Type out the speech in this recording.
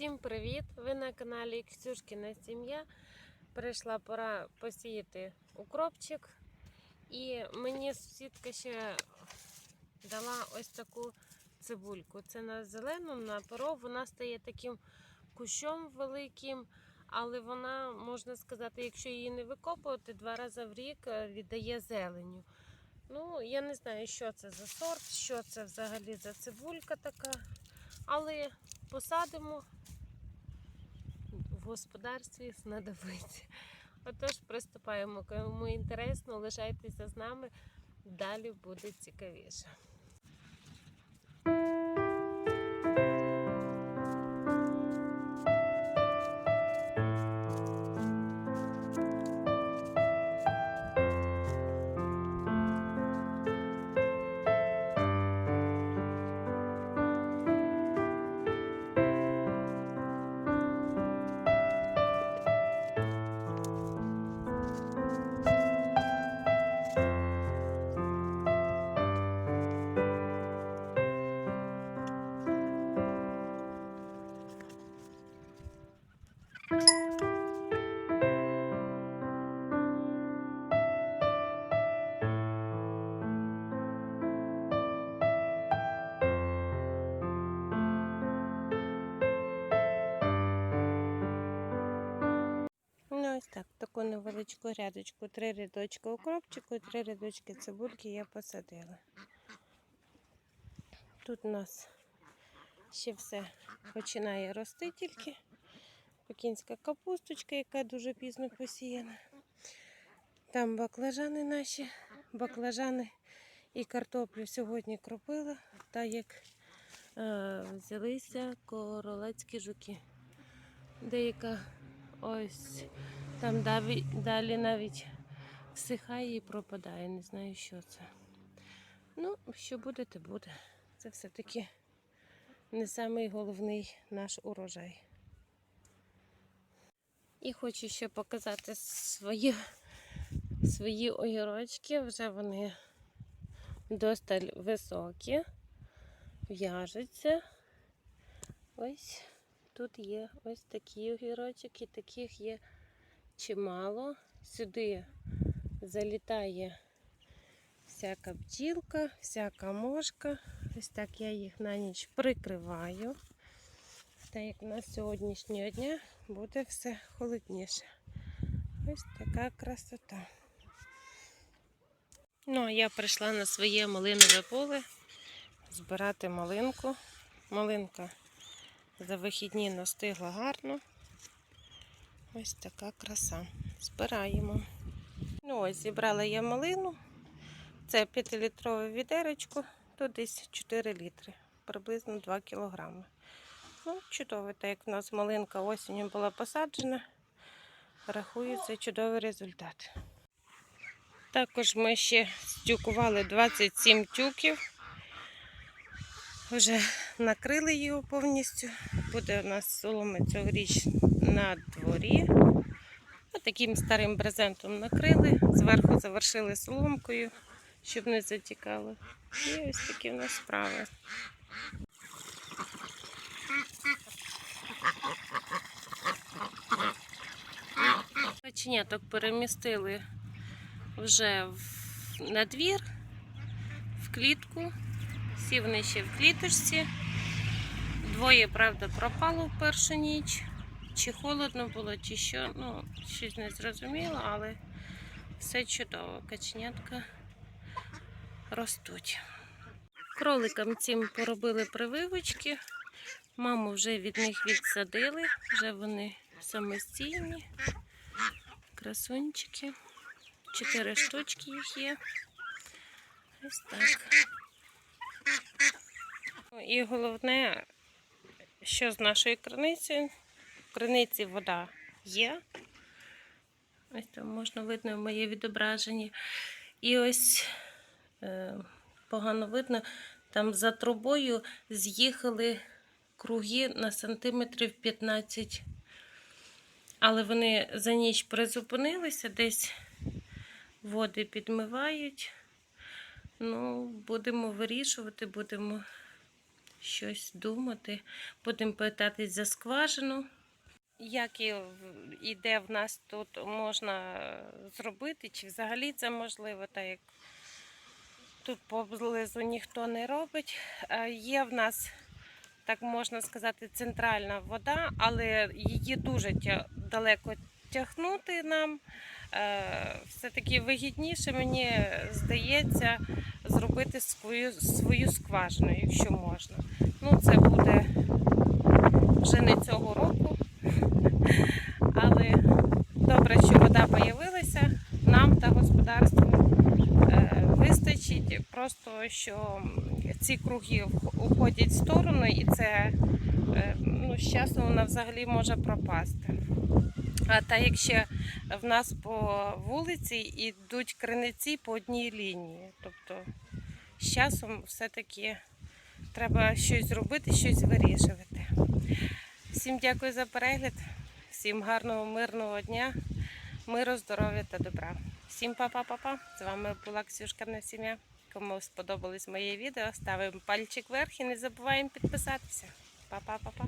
Всім привіт! Ви на каналі Ксюшкіна Сім'я. Прийшла пора посіяти укропчик. І мені сусідка ще дала ось таку цибульку. Це на зелену, на перо. Вона стає таким кущом великим, але вона, можна сказати, якщо її не викопувати, два рази в рік е, віддає зеленю. Ну, я не знаю, що це за сорт, що це взагалі за цибулька така. Але посадимо господарстві знадобиться. Отож, приступаємо. Кому інтересно, лишайтеся з нами. Далі буде цікавіше. Так, таку невеличку грядочку, три рядочки укропчику і три рядочки цибульки я посадила. Тут у нас ще все починає рости тільки. Пекінська капусточка, яка дуже пізно посіяна. Там баклажани наші, баклажани і картоплю сьогодні кропила, так як е, взялися королецькі жуки. Деяка ось там далі, навіть всихає і пропадає. Не знаю, що це. Ну, що буде, то буде. Це все-таки не самий головний наш урожай. І хочу ще показати свої, свої огірочки. Вже вони досталь високі, в'яжуться. Ось тут є ось такі огірочки, таких є чимало. Сюди залітає всяка бджілка, всяка мошка. Ось так я їх на ніч прикриваю. Так як на сьогоднішнього дня буде все холодніше. Ось така красота. Ну, а я прийшла на своє малинове поле збирати малинку. Малинка за вихідні настигла гарно. Ось така краса. Збираємо. Ну ось, зібрала я малину. Це 5-літрове відеречко, тут десь 4 літри, приблизно 2 кілограми. Ну, чудово, так як в нас малинка осінню була посаджена, рахується чудовий результат. Також ми ще стюкували 27 тюків. Вже накрили його повністю. Буде у нас соломи цьогоріч на дворі. Таким старим брезентом накрили, зверху завершили соломкою, щоб не затікало. І ось такі в нас справи. Каченяток перемістили вже на двір, в клітку. Всі вони ще в кліточці. Двоє, правда, пропало в першу ніч. Чи холодно було, чи що. Ну, щось не зрозуміло, але все чудово. Каченятка ростуть. Кроликам цим поробили прививочки. Маму вже від них відсадили, вже вони самостійні. Красунчики. Чотири штучки їх є. Ось так. І головне, що з нашої криниці. В криниці вода є. Ось там можна видно моє відображення. І ось е, погано видно, там за трубою з'їхали круги на сантиметрів 15. Але вони за ніч призупинилися, десь води підмивають. Ну, будемо вирішувати, будемо щось думати. Будемо питатись за скважину. Як і і де в нас тут можна зробити, чи взагалі це можливо, так як тут поблизу ніхто не робить. Е, Є в нас, так можна сказати, центральна вода, але її дуже далеко тягнути нам. Е, Все-таки вигідніше, мені здається, зробити свою, свою скважину, якщо можна. Ну, це буде вже не цього року. Але добре, що вода з'явилася, нам та господарству е, вистачить. Просто що ці круги уходять в сторону, і це е, ну, з часом вона взагалі може пропасти. А та якщо в нас по вулиці йдуть криниці по одній лінії. Тобто з часом все-таки треба щось зробити, щось вирішувати. Всім дякую за перегляд, всім гарного, мирного дня, миру, здоров'я та добра. Всім па-па-па-па. З вами була Ксюшка на сім'я. Кому сподобались мої відео, ставимо пальчик вверх і не забуваємо підписатися. Па-па-па-па.